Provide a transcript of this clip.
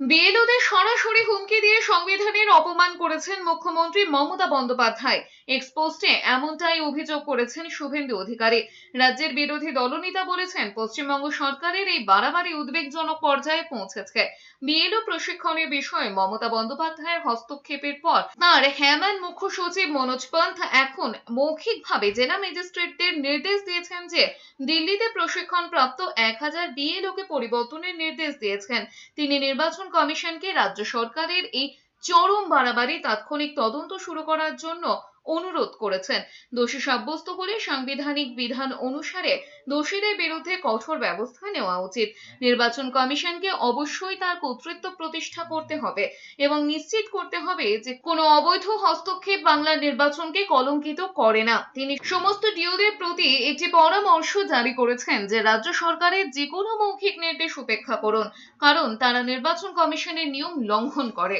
বিএলওদের সরাসরি হুমকি দিয়ে সংবিধানের অপমান করেছেন মুখ্যমন্ত্রী মমতা বন্দ্যোপাধ্যায়। এক্সপোস্টে এমনটাই অভিযোগ করেছেন শুভেন্দু অধিকারী। রাজ্যের বিরোধী দলনেতা বলেছেন, পশ্চিমবঙ্গ সরকারের এই বাড়াবাড়ি উদ্বেগজনক পর্যায়ে পৌঁছেছে। বিএলও প্রশিক্ষণের বিষয়ে মমতা বন্দ্যোপাধ্যায়ের হস্তক্ষেপের পর তার হ্যামান মুখ্য সচিব মনোজ পন্থ এখন মৌখিকভাবে জেলা ম্যাজিস্ট্রেটদের নির্দেশ দিয়েছেন যে দিল্লিতে প্রশিক্ষণপ্রাপ্ত এক হাজার বিএলওকে পরিবর্তনের নির্দেশ দিয়েছেন। তিনি নির্বাচন কমিশনকে রাজ্য সরকারের এই চরম বাড়াবাড়ি তাৎক্ষণিক তদন্ত শুরু করার জন্য অনুরোধ করেছেন। দোষী সাব্যস্ত হলে সাংবিধানিক বিধান অনুসারে দোষীদের বিরুদ্ধে কঠোর ব্যবস্থা নেওয়া উচিত। নির্বাচন কমিশনকে অবশ্যই তার কর্তৃত্ব প্রতিষ্ঠা করতে হবে এবং নিশ্চিত করতে হবে যে কোনো অবৈধ হস্তক্ষেপ বাংলার নির্বাচনকে কলঙ্কিত করে না। তিনি সমস্ত ডিওদের প্রতি একটি পরামর্শ জারি করেছেন যে রাজ্য সরকারের যে কোনো মৌখিক নির্দেশ উপেক্ষা করুন, কারণ তারা নির্বাচন কমিশনের নিয়ম লঙ্ঘন করে।